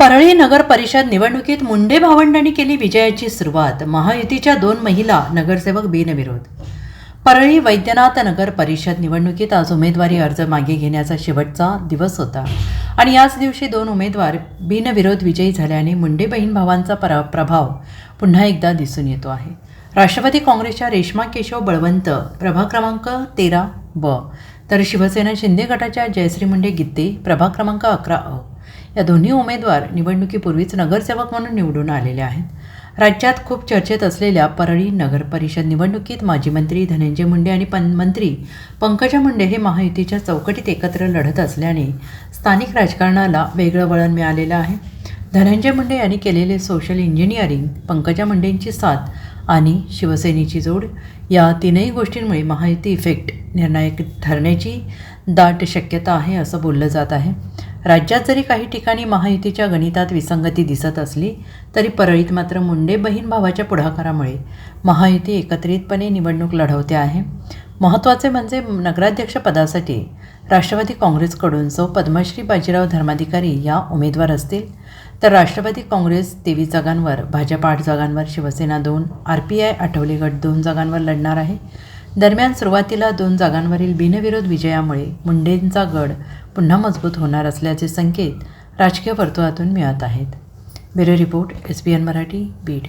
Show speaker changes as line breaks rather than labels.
परळी नगर परिषद निवडणुकीत मुंडे भावंडांनी केली विजयाची सुरुवात. महायुतीच्या दोन महिला नगरसेवक बिनविरोध. परळी वैद्यनाथ नगर परिषद निवडणुकीत आज उमेदवारी अर्ज मागे घेण्याचा शेवटचा दिवस होता. आणि याच दिवशी दोन उमेदवार बिनविरोध विजयी झाल्याने मुंडे बहीण भावांचा प्र प्रभाव पुन्हा एकदा दिसून येतो आहे. राष्ट्रवादी काँग्रेसच्या रेश्मा केशव बळवंत प्रभाग क्रमांक तेरा ब तर शिवसेना शिंदे गटाच्या जयश्री मुंडे गित्ते प्रभाग क्रमांक अकरा अ या दोन्ही उमेदवार निवडणुकीपूर्वीच नगरसेवक म्हणून निवडून आलेले आहेत. राज्यात खूप चर्चेत असलेल्या परळी नगर परिषद निवडणुकीत माजी मंत्री धनंजय मुंडे आणि पन मंत्री पंकजा मुंडे हे महायुतीच्या चौकटीत एकत्र लढत असल्याने स्थानिक राजकारणाला वेगळं वळण मिळालेलं आहे. धनंजय मुंडे यांनी केलेले सोशल इंजिनिअरिंग पंकजा मुंडेंची साथ आणि शिवसेनेची जोड या तीनही गोष्टींमुळे महायुती इफेक्ट निर्णायक ठरण्याची दाट शक्यता आहे असं बोललं जात आहे. राज्यात जरी काही ठिकाणी महायुतीच्या गणितात विसंगती दिसत असली तरी परळीत मात्र मुंडे बहीण भावाच्या पुढाकारामुळे महायुती एकत्रितपणे निवडणूक लढवते आहे. महत्त्वाचे म्हणजे नगराध्यक्षपदासाठी राष्ट्रवादी काँग्रेसकडून सौ पद्मश्री बाजीराव धर्माधिकारी या उमेदवार असतील तर राष्ट्रवादी काँग्रेस तेवीस जागांवर भाजप आठ जागांवर शिवसेना दोन आर पी आय आठवले गट दोन जागांवर लढणार आहे. दरम्यान सुरुवातीला दोन जागांवरील बिनविरोध विजयामुळे मुंडेंचा गड पुन्हा मजबूत होणार असल्याचे संकेत राजकीय वर्तुळातून मिळत आहेत. Bureau report S B N Marathi Beed.